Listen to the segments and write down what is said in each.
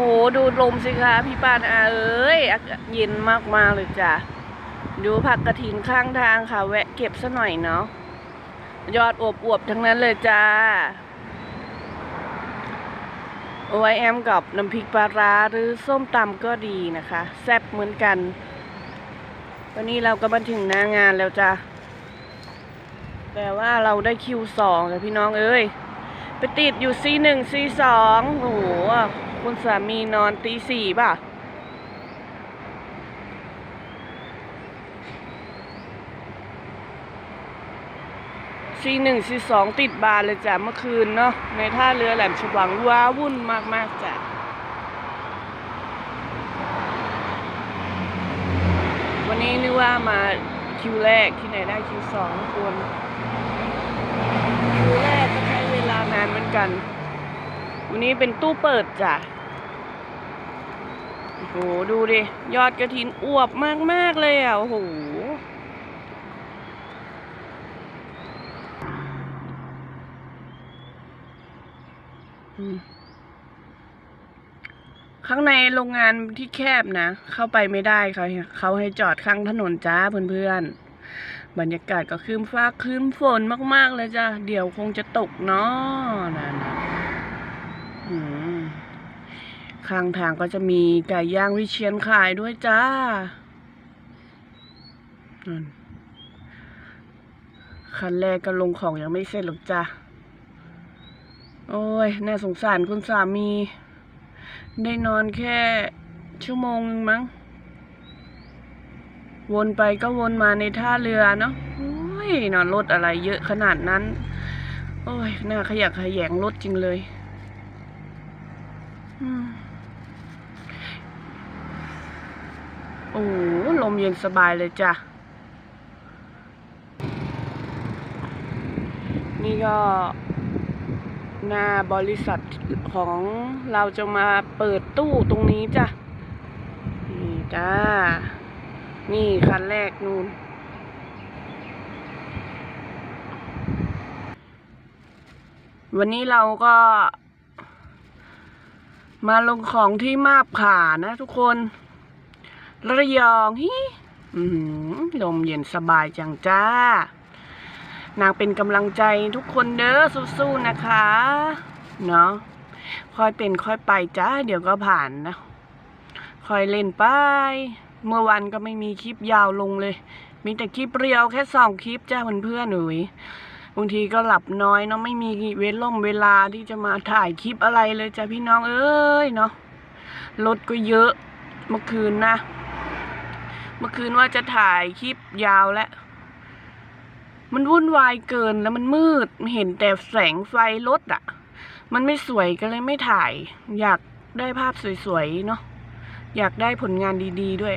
อ้ดูลมสิคะพี่ปานอาเอ้ยอากาศเย็นมากๆเลยจ้ะ ดูผักกระถินข้างทางค่ะ แวะเก็บซะหน่อยเนาะ ยอดอวบๆทั้งนั้นเลยจ้าโอ้ยแอมกับน้ำพริกปลาร้าหรือส้มตำก็ดีนะคะ แซ่บเหมือนกัน วันนี้เราก็มาถึงหน้างานแล้วจ้ะ แต่ว่าเราได้คิวสองเลยพี่น้องเอ้ย ไปติดอยู่ซีหนึ่งซีสองโอ้โห คุณสามีนอนตีสี่ป่ะ ซีหนึ่งซีสองติดบานเลยจ้ะเมื่อคืนเนาะในท่าเรือแหลมฉบังว้าวุ่นมาก ๆ จ้ะวันนี้นึกว่ามาคิวแรกที่ไหนได้คิวสองคน คิวแรกก็ใช้เวลานานเหมือนกัน วันนี้เป็นตู้เปิดจ้ะโอ้โหดูดิยอดกระถินอวบมาก ๆ เลยอะ โอ้โหข้างในโรงงานที่แคบนะ เข้าไปไม่ได้เขาเขาให้จอดข้างถนนจ้าเพื่อนๆ บรรยากาศก็คืมฟ้าคืมฝนมาก ๆ เลยจ้าเดี๋ยวคงจะตกเนาะนะนะ ข้างทางก็จะมีไก่ย่างวิเชียนขายด้วยจ้านอนคันแรกก็ลงของยังไม่เสร็จหรอกจ้าโอ้ย น่าสงสารคุณสามี ได้นอนแค่ชั่วโมงนึงมั้ง วนไปก็วนมาในท่าเรือเนาะโอ้ย นอนรถอะไรเยอะขนาดนั้น โอ้ย น่าขยักขยงรถจริงเลย โอ้ลมเย็นสบายเลยจ้ะ นี่ก็ หน้าบริษัทของเราจะมาเปิดตู้ตรงนี้จ้ะ นี่จ้า นี่คันแรกนู่นวันนี้เราก็ มาลงของที่มาบขานะทุกคน ระยองฮิลมเย็นสบายจังจ้า นางเป็นกำลังใจทุกคนเด้อสู้ๆนะคะ เนาะค่อยเป็นค่อยไปจ้า เดี๋ยวก็ผ่านนะค่อยเล่นไป เมื่อวันก็ไม่มีคลิปยาวลงเลย มีแต่คลิปเรียวแค่สองคลิปจ้าเพื่อนๆหนุ่ยางทีก็หลับน้อยเนาะไม่มีเวล่มเวลาที่จะมาถ่ายคลิปอะไรเลยจ้าพี่น้องเอ้ยเนาะรถก็เยอะเมื่อคืนนะ เมื่อคืนว่าจะถ่ายคลิปยาวแล้วมันวุ่นวายเกินแล้วมันมืดเห็นแต่แสงไฟรถอะ่ะ มันไม่สวยก็เลยไม่ถ่าย อยากได้ภาพสวยๆเนาะอยากได้ผลงานดี ๆดด้วย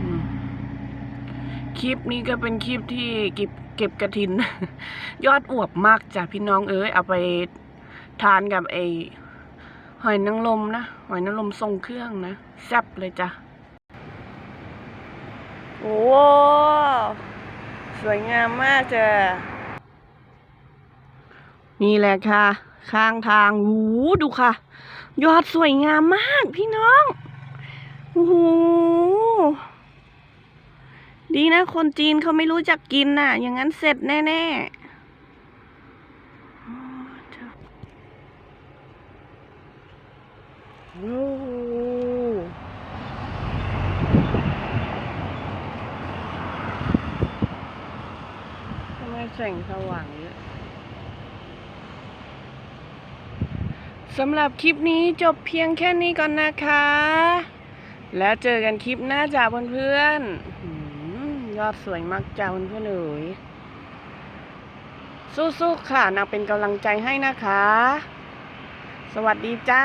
อืมค ลิปนี้ก็เป็นคลิปที่เก็บเก็บกระถิน ยอดอวบมากจ้ะพี่น้องเอ้ยเอาไปทานกับไอหอยนางรมนะหอยนางรมทรงเครื่องนะแซ่บเลยจ้ะโอ้สวยงามมากจ้ะนี่แหละค่ะ ข้างทางหูดูค่ะ ยอดสวยงามมากพี่น้องโอ้โห ดีนะ คนจีนเขาไม่รู้จักกินน่ะ อย่างนั้นเสร็จแน่ๆโอ้โหทำไมแสงสว่างเยอะสำหรับคลิปนี้จบเพียงแค่นี้ก่อนนะคะ แล้วเจอกันคลิปหน้าจ้าเพื่อนๆ ยอดสวยมากจ้าเพื่อนเอ๋ยสู้ๆค่ะนางเป็นกำลังใจให้นะคะ สวัสดีจ้า